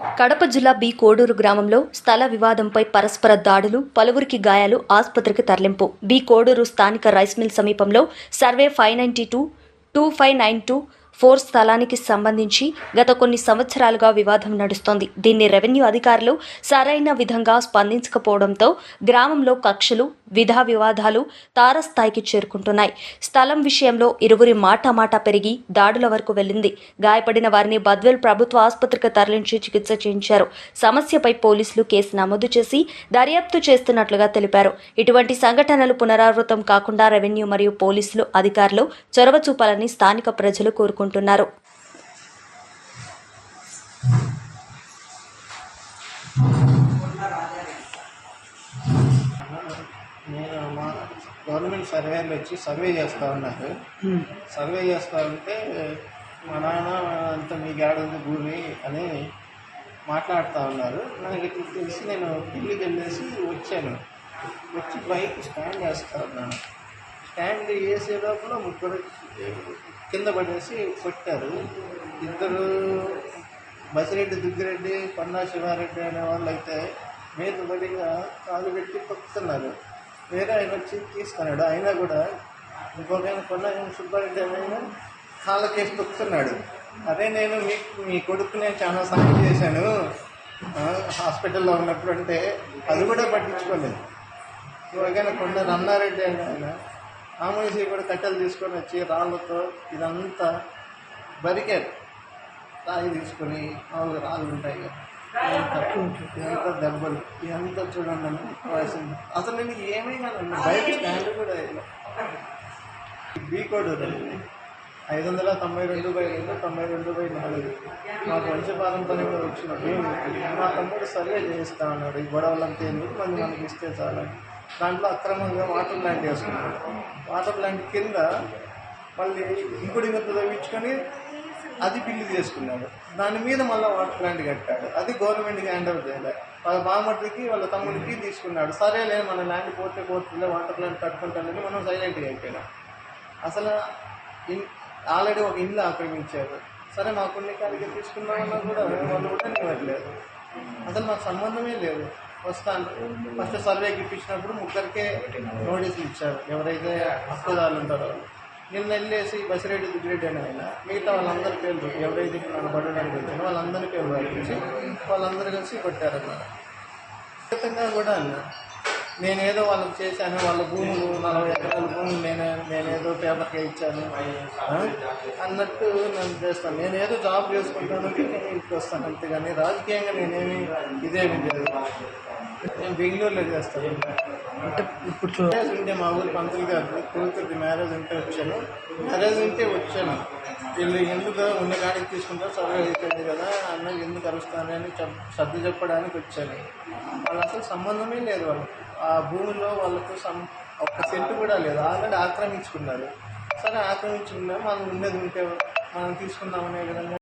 కడప జిల్లా బి కోడూరు గ్రామంలో స్థల వివాదంపై పరస్పర దాడులు పలువురికి గాయాలు ఆసుపత్రికి తరలింపు. బి కోడూరు స్థానిక రైస్ మిల్ సమీపంలో survey five ninety two two five nine two four స్థలానికి సంబంధించి గత కొన్ని సంవత్సరాలుగా వివాదం నడుస్తోంది. దీన్ని రెవెన్యూ అధికారులు సరైన విధంగా స్పందించకపోవడంతో గ్రామంలో కక్షలు విధా వివాదాలు తారస్థాయికి చేరుకుంటున్నాయి. స్థలం విషయంలో ఇరువురి మాటామాట పెరిగి దాడుల వరకు వెళ్ళింది. గాయపడిన వారిని బద్వేల్ ప్రభుత్వ ఆసుపత్రికి తరలించి చికిత్స చేయించారు. సమస్యపై పోలీసులు కేసు నమోదు చేసి దర్యాప్తు చేస్తున్నట్లుగా తెలిపారు. ఇటువంటి సంఘటనలు పునరావృతం కాకుండా రెవెన్యూ మరియు పోలీసులు అధికారులు చొరవ చూపాలని స్థానిక ప్రజలు కోరుకుంటున్నారు. నేను మా గవర్నమెంట్ సర్వేలు వచ్చి సర్వే చేస్తూ ఉన్నారు. సర్వే చేస్తూ ఉంటే మా నాన్న అంత మీకు ఏడుంది భూమి అని మాట్లాడుతూ ఉన్నారు. నాకు ఇట్లా తెలిసి నేను ఢిల్లీకి వెళ్ళేసి వచ్చాను. వచ్చి బైక్ స్టాండ్ చేస్తూ ఉన్నాను. స్టాండ్ వేసే లోపల ముగ్గురు కింద పడేసి కొట్టారు. ఇద్దరు బసిరెడ్డి దుగ్గిరెడ్డి పన్నా శివారెడ్డి అనే వాళ్ళు అయితే మీద పడిగా కాలు పెట్టి తొక్కుతున్నారు వేరే ఆయన వచ్చి తీసుకున్నాడు. అయినా కూడా ఇంకొకైనా ఆయన కొన్న సుబ్బారెడ్డి ఆయన కాళ్ళకేసి తొక్కుతున్నాడు. అదే నేను మీ మీ కొడుకు నేను చాలా సాయం చేశాను. హాస్పిటల్లో ఉన్నప్పుడు అంటే అది కూడా పట్టించుకోలేదు. ఇవాగైనా కొండ రన్నారెడ్డి ఆయన ఆయన ఆమోసి కూడా కట్టెలు తీసుకొని వచ్చి రాళ్ళతో ఇదంతా బరికారు రాయి తీసుకొని మామూలుగా రాళ్ళు ఉంటాయి కదా ఇదంతా దెబ్బలు. ఇదంతా చూడండి అన్న వాసింది అసలు నేను ఏమైనా బయట స్టాండ్ కూడా. బీ కోడ్. ఐదు వందల తొంభై రెండు బై రెండు తొంభై రెండు బై నాలుగు. మాకు వంశపారంపర్యంగా వచ్చిన భూమి మా తమ్ముడు సర్వే చేయిస్తా ఉన్నాడు. ఈ గొడవలంతా ఎందుకు మంది మనకి ఇస్తే చాలని దాంట్లో అక్రమంగా వాటర్ ప్లాంట్ వేసుకున్నాడు వాటర్ ప్లాంట్ కింద మళ్ళీ ఇంకుడి మీద తవ్వించుకొని అది బిల్లు చేసుకున్నాడు దాని మీద మళ్ళీ వాటర్ ప్లాంట్ కట్టాడు అది గవర్నమెంట్కి హ్యాండ్ ఓవర్ చేయలే. వాళ్ళ బామ్మడికి వాళ్ళ తమ్ముడికి తీసుకున్నాడు సరేలే మన ల్యాండ్ పోతే పోతుందిలే వాటర్ ప్లాంట్ కట్టుకుంటానని మనం సైలెంట్గా అయిపోయినాం. అసలు ఇన్ ఆల్రెడీ ఒక ఇల్లు ఆక్రమించారు. సరే మా కొన్ని కాడికి తీసుకున్నామన్నా కూడా వాళ్ళు కూడా ఇవ్వట్లేదు అసలు మాకు సంబంధమే లేదు. వస్తాను. ఫస్ట్ సర్వే ఇప్పించినప్పుడు ముగ్గురికే నోటీసులు ఇచ్చారు. ఎవరైతే హక్కుదారులు ఉంటారో. నిన్న వెళ్ళేసి బసిరెడ్డి దుగ్గిరెడ్డి అని ఆయన మిగతా వాళ్ళందరి పేర్లు ఎవరైతే నన్ను పడడానికి వచ్చానో వాళ్ళందరి పేర్లు రాయించి వాళ్ళందరూ కలిసి కొట్టారన్నమాట. ఖచ్చితంగా కూడా అన్న నేనేదో వాళ్ళకి చేశాను వాళ్ళ భూములు నలభై ఎకరాల భూములు నేనే నేనేదో పేపర్కి ఇచ్చాను? అన్నట్టు నేను చేస్తాను. నేనేదో జాబ్ చేసుకుంటాను నేను ఇంటికి వస్తాను అంతేగాని రాజకీయంగా నేనేమి ఇదేమి లేదు. నేను బెంగళూరులో చేస్తాను. అంటే ఇప్పుడు మ్యారేజ్ ఉంటే మా ఊరు పంతులు గారు కూతురుది మ్యారేజ్ ఉంటే వచ్చాను. మ్యారేజ్ ఉంటే వచ్చాను. వీళ్ళు ఎందుకు ఉన్న కాడికి తీసుకుంటారు సర్వే అయిపోయింది కదా అన్న ఎందుకు అరుస్తానని చెప్ సర్ది చెప్పడానికి వచ్చాను వాళ్ళు అసలు సంబంధమే లేదు వాళ్ళకి. ఆ భూమిలో వాళ్ళకు సం ఒక్క సెంటు కూడా లేదు. ఆల్రెడీ ఆక్రమించుకున్నారు. సరే ఆక్రమించుకున్నా మనం ఉండేది ఉంటే మనం తీసుకుందామనే విధంగా